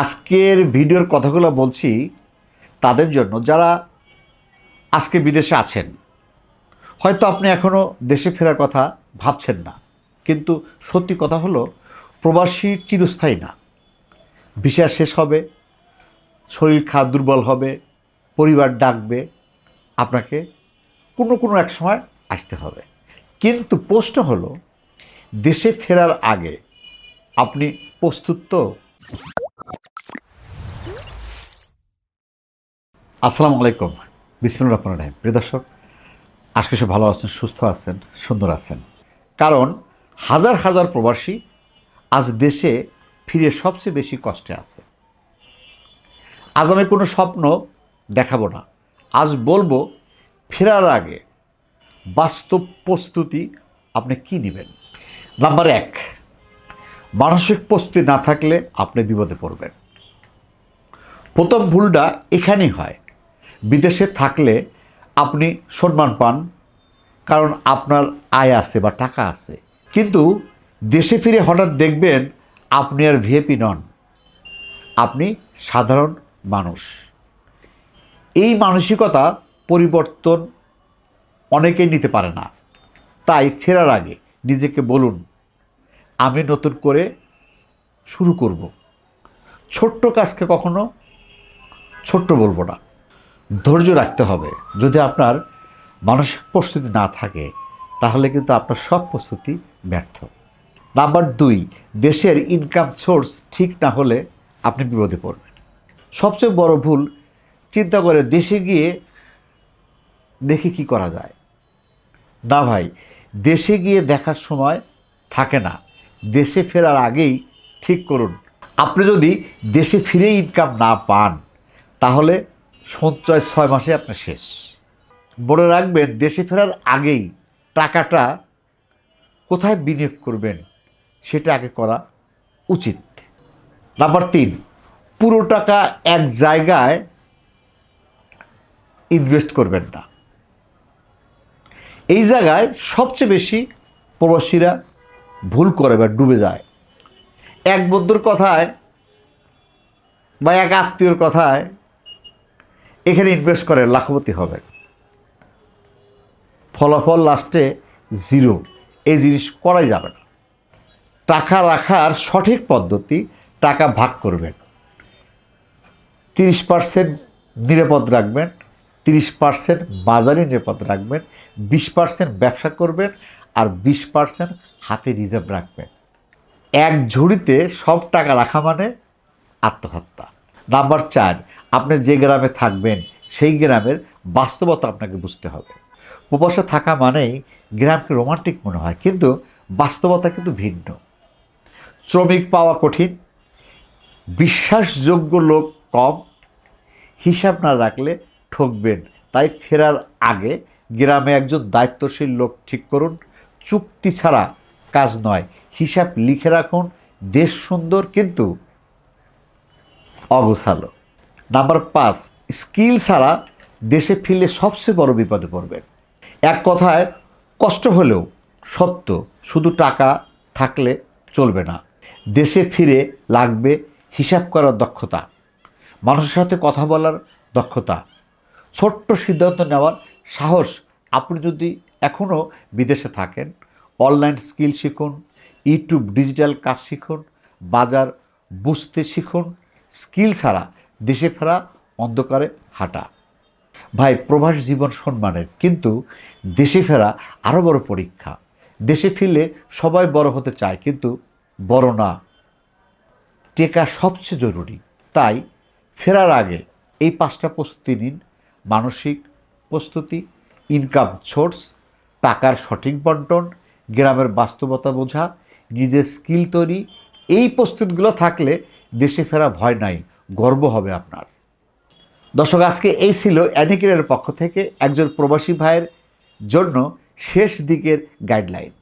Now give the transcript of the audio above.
আজকের ভিডিওর কথাগুলো বলছি তাদের জন্য, যারা আজকে বিদেশে আছেন। হয়তো আপনি এখনও দেশে ফেরার কথা ভাবছেন না, কিন্তু সত্যি কথা হলো, প্রবাসী চিরস্থায়ী না। ভিসা শেষ হবে, শরীর খারাপ, দুর্বল হবে, পরিবার ডাকবে, আপনাকে কোনো কোনো এক সময় আসতে হবে। কিন্তু প্রশ্ন হলো, দেশে ফেরার আগে আপনি প্রস্তুত তো? আসসালামু আলাইকুম। বিসমুল রহমান রাহিম। প্রিয় দর্শক, আজকে সব ভালো আছেন, সুস্থ আছেন, সুন্দর আছেন। কারণ হাজার হাজার প্রবাসী আজ দেশে ফিরে সবচেয়ে বেশি কষ্টে আছে। আজ আমি কোনো স্বপ্ন দেখাবো না। আজ বলব, ফেরার আগে বাস্তব প্রস্তুতি আপনি কি নেবেন? নাম্বার এক, মানসিক প্রস্তুতি না থাকলে আপনি বিপদে পড়বেন। প্রথম ভুলটা এখানেই হয়। বিদেশে থাকলে আপনি সম্মান পান, কারণ আপনার আয় আছে বা টাকা আছে। কিন্তু দেশে ফিরে হঠাৎ দেখবেন আপনি আর ভিএপি নন। আপনি সাধারণ মানুষ। এই মানসিকতা পরিবর্তন অনেকেই নিতে পারে না। তাই ফেরার আগে নিজেকে বলুন, আমি নতুন করে শুরু করব। ছোট্ট কাজকে কখনো ছোট্ট বলব না। ধৈর্য রাখতে হবে। যদি আপনার মানসিক প্রস্তুতি না থাকে, তাহলে কিন্তু আপনার সব প্রস্তুতি ব্যর্থ। নাম্বার দুই, দেশের ইনকাম সোর্স ঠিক না হলে আপনি বিপদে পড়বেন। সবচেয়ে বড় ভুল, চিন্তা করে দেশে গিয়ে দেখি কি করা যায়। না ভাই, দেশে গিয়ে দেখার সময় থাকে না। দেশে ফেরার আগেই ঠিক করুন। আপনি যদি দেশে ফিরে ইনকাম না পান, তাহলে সঞ্চয় ছয় মাসে আপনার শেষ। মনে রাখবেন, দেশে ফেরার আগেই টাকাটা কোথায় বিনিয়োগ করবেন সেটা আগে করা উচিত। নাম্বার তিন, পুরো টাকা এক জায়গায় ইনভেস্ট করবেন না। এই জায়গায় সবচেয়ে বেশি প্রবাসীরা ভুল করে বা ডুবে যায়। এক বন্ধুর কথায় বা এক আত্মীয়র কথায় এখানে ইনভেস্ট করে লাখপতি হবেন ফলাফল লাস্টে জিরো এই জিনিস করাই যাবে না। টাকা রাখার সঠিক পদ্ধতি টাকা ভাগ করবেন। তিরিশ পার্সেন্ট নিরাপদ রাখবেন, তিরিশ পার্সেন্ট বাজারে নিরাপদ রাখবেন, বিশ পার্সেন্ট ব্যবসা করবেন আর বিশ পার্সেন্ট হাতে রিজার্ভ রাখবেন। এক ঝুড়িতে সব টাকা রাখা মানে আত্মহত্যা। নাম্বার চার আপনি যে গ্রামে থাকবেন, সেই গ্রামের বাস্তবতা আপনাকে বুঝতে হবে। প্রবাসে থাকা মানেই গ্রামকে রোমান্টিক মনে হয়, কিন্তু বাস্তবতা কিন্তু ভিন্ন। শ্রমিক পাওয়া কঠিন, বিশ্বাসযোগ্য লোক কম, হিসাব না রাখলে ঠকবেন। তাই ফেরার আগে গ্রামে একজন দায়িত্বশীল লোক ঠিক করুন। চুক্তি ছাড়া কাজ নয়, হিসাব লিখে রাখুন। দেশ সুন্দর, কিন্তু অগোছালো। নাম্বার পাঁচ, স্কিল ছাড়া দেশে ফিরলে সবচেয়ে বড় বিপদে পড়বেন এক কথায়, কষ্ট হলেও সত্য, শুধু টাকা থাকলে চলবে না। দেশে ফিরে লাগবে হিসাব করার দক্ষতা, মানুষের সাথে কথা বলার দক্ষতা, ছোট্ট সিদ্ধান্ত নেওয়ার সাহস। আপনি যদি এখনও বিদেশে থাকেন, অনলাইন স্কিল শিখুন, ইউটিউব, ডিজিটাল কাজ শিখুন, বাজার বুঝতে শিখুন, স্কিল ছাড়া দেশে ফেরা, অন্ধকারে হাঁটা। ভাই, প্রবাস জীবন সম্মানের, কিন্তু দেশে ফেরা আরও বড় পরীক্ষা। দেশে ফিরলে সবাই বড় হতে চায়, কিন্তু বড় না। টেকা সবচেয়ে জরুরি। তাই ফেরার আগে এই পাঁচটা প্রস্তুতি নিন। মানসিক প্রস্তুতি ইনকাম সোর্স টাকার সঠিক বন্টন, গ্রামের বাস্তবতা বোঝা, নিজের স্কিল তৈরি। এই প্রস্তুতগুলো থাকলে দেশে ফেরা ভয় নাই। গর্ব হবে আপনার। দর্শক, আজকে এই ছিল অ্যানিকিরের পক্ষ থেকে একজন প্রবাসী ভাইয়ের জন্য শেষ দিকের গাইডলাইন